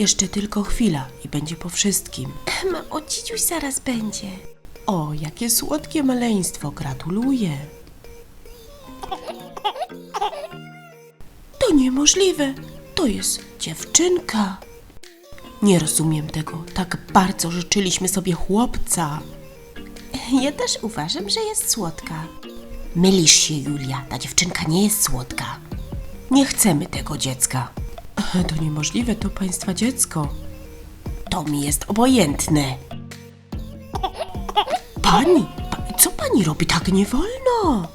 Jeszcze tylko chwila i będzie po wszystkim. Mamo, dzidziuś zaraz będzie. O, jakie słodkie maleństwo, gratuluję. To niemożliwe. To jest dziewczynka. Nie rozumiem tego. Tak bardzo życzyliśmy sobie chłopca. Ja też uważam, że jest słodka. Mylisz się, Julia. Ta dziewczynka nie jest słodka. Nie chcemy tego dziecka. To niemożliwe, to państwa dziecko. To mi jest obojętne. Pani, pa, co pani robi? Tak nie wolno.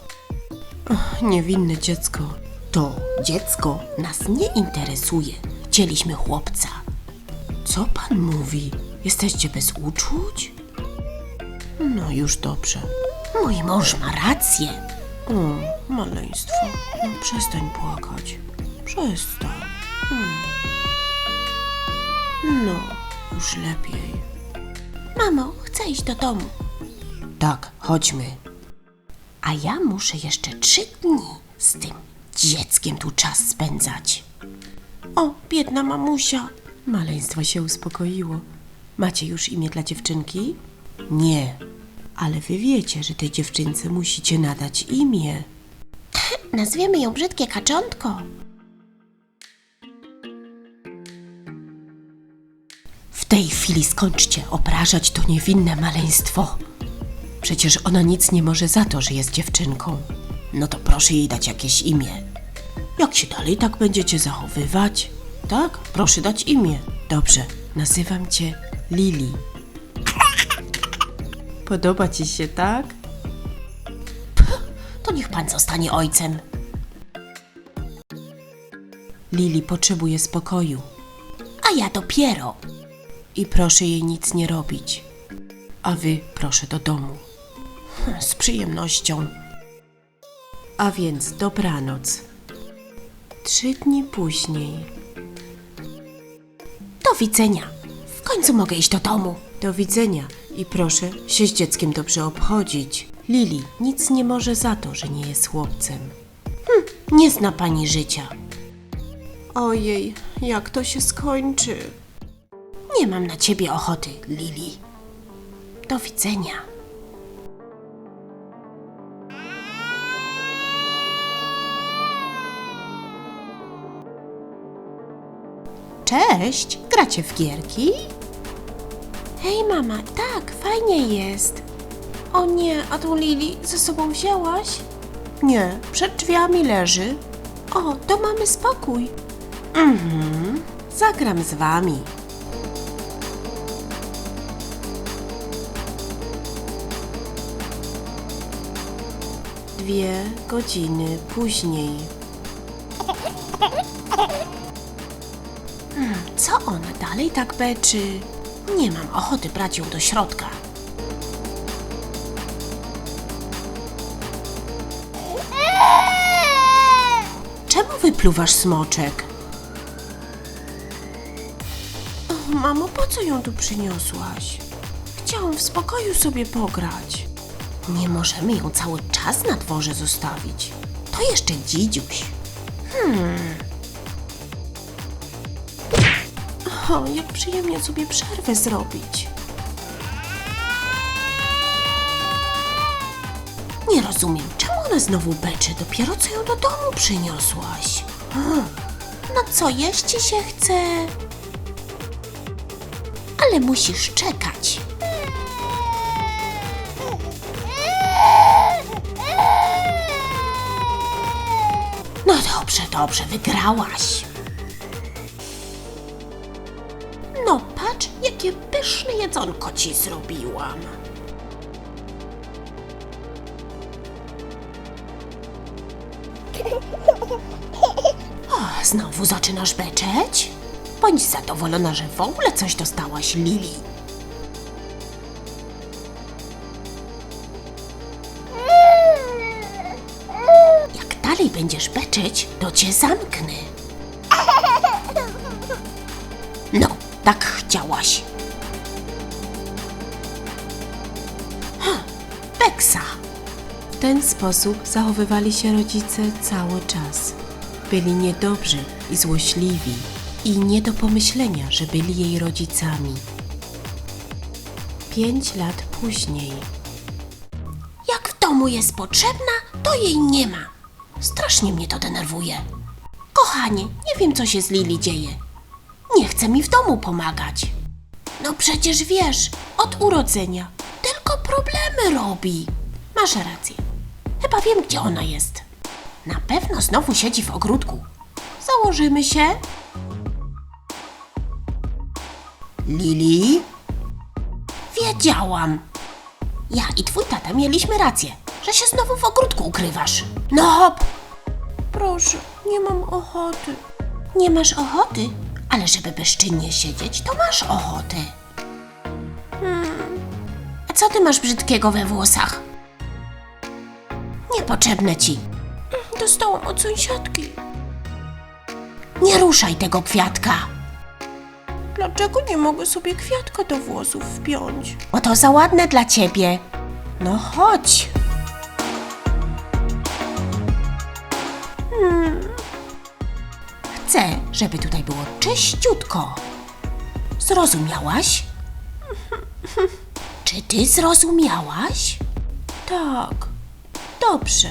Ach, niewinne dziecko. To dziecko nas nie interesuje. Chcieliśmy chłopca. Co pan mówi? Jesteście bez uczuć? No już dobrze. Mój mąż ma rację. O, maleństwo. No przestań płakać. Przestań. Hmm. No, już lepiej. Mamo, chcę iść do domu. Tak, chodźmy. A ja muszę jeszcze trzy dni z tym dzieckiem tu czas spędzać. O, biedna mamusia. Maleństwo się uspokoiło. Macie już imię dla dziewczynki? Nie, ale wy wiecie, że tej dziewczynce musicie nadać imię. Nazwiemy ją brzydkie kaczątko. Tej chwili skończcie obrażać to niewinne maleństwo. Przecież ona nic nie może za to, że jest dziewczynką. No to proszę jej dać jakieś imię. Jak się dalej tak będziecie zachowywać? Tak, proszę dać imię. Dobrze, nazywam cię Lili. Podoba ci się, tak? To niech pan zostanie ojcem. Lili potrzebuje spokoju. A ja dopiero. I proszę jej nic nie robić. A wy proszę do domu. Z przyjemnością. A więc dobranoc. Trzy dni później. Do widzenia. W końcu mogę iść do domu. Do widzenia i proszę się z dzieckiem dobrze obchodzić. Lili nic nie może za to, że nie jest chłopcem. Hm, nie zna pani życia. Ojej, jak to się skończy? Nie mam na ciebie ochoty, Lili. Do widzenia. Cześć, gracie w gierki? Hej, mama, tak, fajnie jest. O nie, a tą Lili ze sobą wzięłaś? Nie, przed drzwiami leży. O, to mamy spokój. Mhm, zagram z wami. Dwie godziny później. Co ona dalej tak beczy? Nie mam ochoty brać ją do środka. Czemu wypluwasz smoczek? O, mamo, po co ją tu przyniosłaś? Chciałam w spokoju sobie pograć. Nie możemy ją cały czas na dworze zostawić. To jeszcze dzidziuś. Hmm. O, jak przyjemnie sobie przerwę zrobić. Nie rozumiem, czemu ona znowu beczy? Dopiero co ją do domu przyniosłaś. No co, jeść ci się chce? Ale musisz czekać. Dobrze, dobrze, wygrałaś. No patrz, jakie pyszne jedzonko ci zrobiłam. O, znowu zaczynasz beczeć? Bądź zadowolona, że w ogóle coś dostałaś, Lili. Dalej będziesz beczeć, to cię zamknę. No, tak chciałaś. Beksa. W ten sposób zachowywali się rodzice cały czas. Byli niedobrzy i złośliwi. I nie do pomyślenia, że byli jej rodzicami. Pięć lat później. Jak w domu jest potrzebna, to jej nie ma. Strasznie mnie to denerwuje. Kochanie, nie wiem, co się z Lili dzieje. Nie chce mi w domu pomagać. No przecież wiesz, od urodzenia tylko problemy robi. Masz rację. Chyba wiem, gdzie ona jest. Na pewno znowu siedzi w ogródku. Założymy się. Lili? Wiedziałam. Ja i twój tata mieliśmy rację, że się znowu w ogródku ukrywasz. No hop! Proszę, nie mam ochoty. Nie masz ochoty? Ale żeby bezczynnie siedzieć, to masz ochotę. Hmm. A co ty masz brzydkiego we włosach? Niepotrzebne ci. Dostałam od sąsiadki. Nie ruszaj tego kwiatka. Dlaczego nie mogę sobie kwiatka do włosów wpiąć? Bo to za ładne dla ciebie. No chodź. Chcę, żeby tutaj było czyściutko. Zrozumiałaś? Czy ty zrozumiałaś? Tak. Dobrze.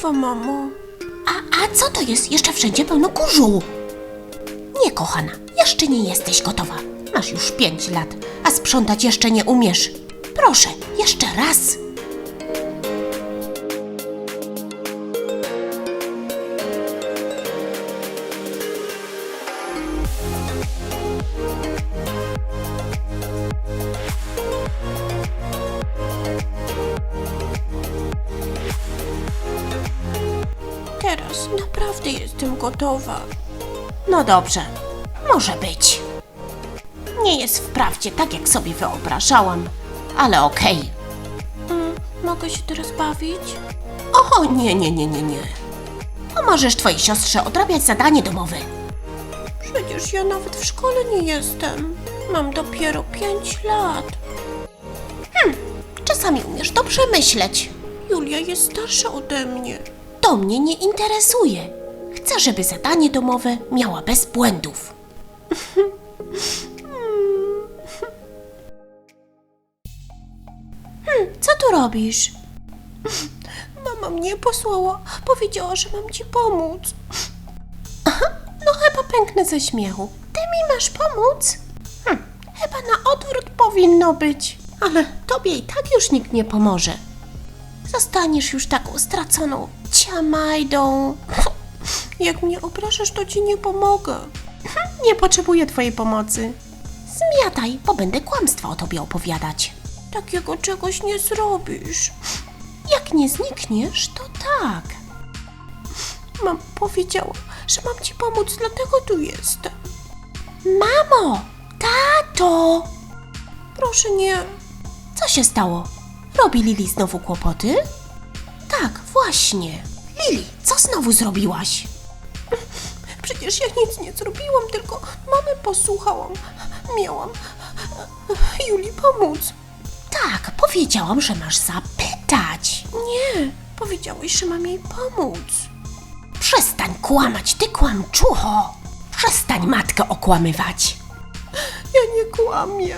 Mamo. A, a co to jest? Jeszcze wszędzie pełno kurzu. Nie, kochana, jeszcze nie jesteś gotowa. Masz już pięć lat, a sprzątać jeszcze nie umiesz. Proszę, jeszcze raz. Gotowa. No dobrze, może być. Nie jest wprawdzie tak, jak sobie wyobrażałam, ale okej. mogę się teraz bawić? O, nie, nie, nie, nie, nie. Pomożesz twojej siostrze odrabiać zadanie domowe. Przecież ja nawet w szkole nie jestem. Mam dopiero pięć lat. Hm, czasami umiesz dobrze myśleć. Julia jest starsza ode mnie. To mnie nie interesuje. Chcę, żeby zadanie domowe miała bez błędów. Hmm, co tu robisz? Mama mnie posłała. Powiedziała, że mam ci pomóc. Aha, no chyba pęknę ze śmiechu. Ty mi masz pomóc? Hm, chyba na odwrót powinno być. Ale tobie i tak już nikt nie pomoże. Zostaniesz już taką straconą ciamajdą. Jak mnie obrażasz, to ci nie pomogę. Nie potrzebuję twojej pomocy. Zmiataj, bo będę kłamstwa o tobie opowiadać. Takiego czegoś nie zrobisz. Jak nie znikniesz, to tak. Mam powiedziała, że mam ci pomóc, dlatego tu jestem. Mamo! Tato! Proszę nie. Co się stało? Robi Lili znowu kłopoty? Tak, właśnie. Lili, co znowu zrobiłaś? Przecież ja nic nie zrobiłam, tylko mamy posłuchałam. Miałam Julii pomóc. Tak, powiedziałam, że masz zapytać. Nie, powiedziałeś, że mam jej pomóc. Przestań kłamać, ty kłamczucho! Przestań matkę okłamywać. Ja nie kłamię.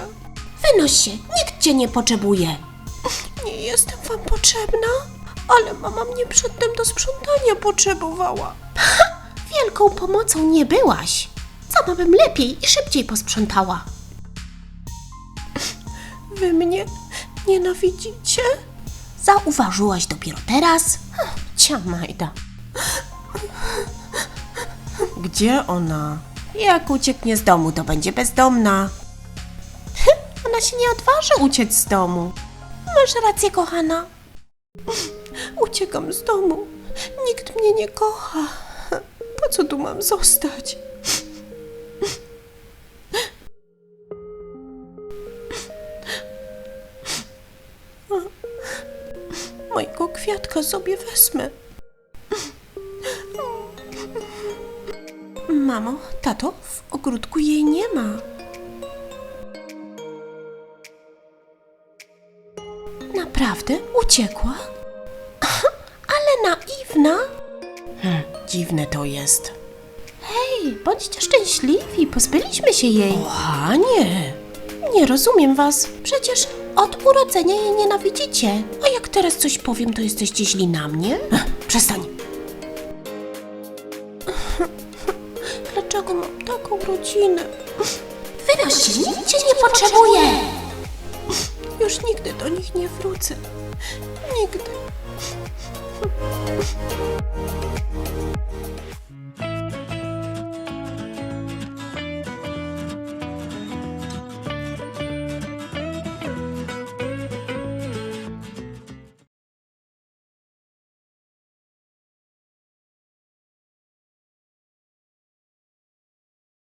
Wynoś się, nikt cię nie potrzebuje. Nie jestem wam potrzebna, ale mama mnie przedtem do sprzątania potrzebowała. Wielką pomocą nie byłaś. Sama bym lepiej i szybciej posprzątała. Wy mnie nienawidzicie? Zauważyłaś dopiero teraz? Cia Majda. Gdzie ona? Jak ucieknie z domu, to będzie bezdomna. ona się nie odważy uciec z domu. Masz rację, kochana. Uciekam z domu. Nikt mnie nie kocha. Co tu mam zostać? Mojego kwiatka sobie wezmę. Mamo, tato, w ogródku jej nie ma. Naprawdę? Uciekła? Dziwne to jest. Hej, bądźcie szczęśliwi, pozbyliśmy się jej. Kochanie! Nie rozumiem was. Przecież od urodzenia jej nienawidzicie. A jak teraz coś powiem, to jesteście źli na mnie? Ech, Przestań! Dlaczego mam taką rodzinę? Wynoś, cię nie potrzebuje! Już nigdy do nich nie wrócę. Nigdy.